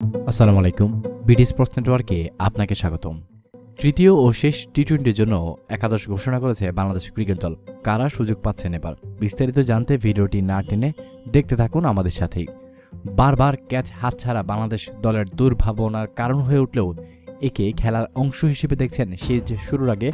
আসসালামু আলাইকুম। BD sports নেটওয়ার্কে আপনাকে স্বাগতম। তৃতীয় ও শেষ টি টোয়েন্টির জন্য একাদশ ঘোষণা করেছে বাংলাদেশ ক্রিকেট দল। কারা সুযোগ পাচ্ছেন এবার? বিস্তারিত জানতে ভিডিওটি না টেনে দেখতে থাকুন আমাদের সাথেই। বারবার ক্যাচ হাতছাড়া বাংলাদেশ দলের দুর্ভাবনার কারণ হয়ে উঠলেও একে খেলার অংশ হিসেবে দেখছেন সিরিজ শুরুর আগে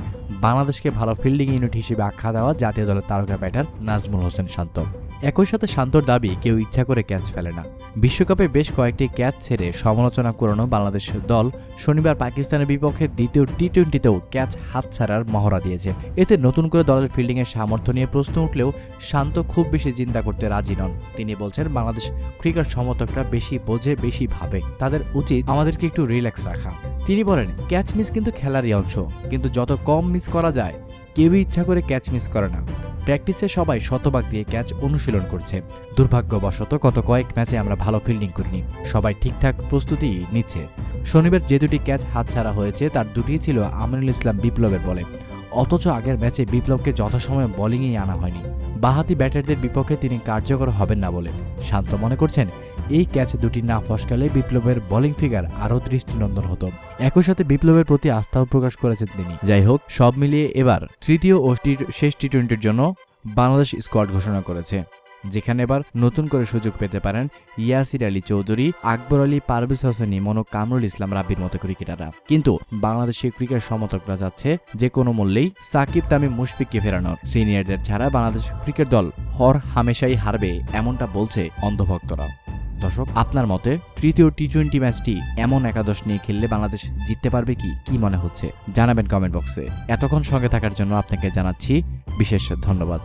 বাংলাদেশকে ভালো ফিল্ডিং ইউনিট হিসেবে আখ্যা দেওয়া জাতীয় দলের তারকা ব্যাটার নাজমুল হোসেন শান্ত। একই সাথে শান্তর দাবি, কেউ ইচ্ছা করে ক্যাচ ফেলে না। বিশ্বকাপে বেশ কয়েকটি ক্যাচ ছেড়ে সমালোচনা করানো বাংলাদেশ দল শনিবার পাকিস্তানের বিপক্ষে দ্বিতীয় টি টোয়েন্টিতেও ক্যাচ হাতছাড়ার মহড়া দিয়েছে। এতে নতুন করে দলের ফিল্ডিংয়ের সামর্থ্য নিয়ে প্রশ্ন উঠলেও শান্ত খুব বেশি চিন্তা করতে রাজি নন। তিনি বলছেন, বাংলাদেশ ক্রিকেট সমর্থকরা বেশি বোঝে, বেশি ভাবে। তাদের উচিত আমাদেরকে একটু রিল্যাক্স রাখা। তিনি বলেন, ক্যাচ মিস কিন্তু খেলারই অংশ। কিন্তু যত কম মিস করা যায়, কেউই ইচ্ছা করে ক্যাচ মিস করে না। প্র্যাকটিসে সবাই শতভাগ দিয়ে ক্যাচ অনুশীলন করছে। দুর্ভাগ্যবশত গত কয়েক ম্যাচে আমরা ভালো ফিল্ডিং করিনি। সবাই ঠিকঠাক প্রস্তুতি নিচ্ছে। শনিবার যে দুটি ক্যাচ হাতছাড়া হয়েছে, তার দুটিই ছিল আমিনুল ইসলাম বিপ্লবের বলে। অথচ আগের ম্যাচে বিপ্লবকে যথাসময়ে বোলিংয়েই আনা হয়নি। বাহাতি ব্যাটারদের বিপক্ষে তিনি কার্যকর হবেন না বলে। শান্ত মনে করছেন, এই ক্যাচ দুটি না ফসকালে বিপ্লবের বোলিং ফিগার আরও দৃষ্টিনন্দন হতো। একই সাথে বিপ্লবের প্রতি আস্থাও প্রকাশ করেছেন তিনি। যাই হোক, সব মিলিয়ে এবার তৃতীয় ও শেষ টি টোয়েন্টির জন্য বাংলাদেশ স্কোয়াড ঘোষণা করেছে। যেখানে এবার নতুন করে সুযোগ পেতে পারেন ইয়াসির আলী চৌধুরী, আকবর আলী, পারভেজ হোসেন ইমন ও কামরুল ইসলাম, রাব্বির মতো ক্রিকেটাররা। কিন্তু বাংলাদেশের ক্রিকেট সমর্থকরা যাচ্ছে যে কোনো মূল্যেই সাকিব, তামিম, মুশফিককে ফেরানোর। সিনিয়রদের ছাড়া বাংলাদেশ ক্রিকেট দল হর হামেশাই হারবে, এমনটা বলছে অন্ধভক্তরা। দর্শক, আপনার মতে তৃতীয় টি টোয়েন্টি ম্যাচটি এমন একাদশ নিয়ে খেললে বাংলাদেশ জিততে পারবে কি? কি মনে হচ্ছে? জানাবেন কমেন্ট বক্সে। এতক্ষণ সঙ্গে থাকার জন্য আপনাকে জানাচ্ছি বিশেষ ধন্যবাদ।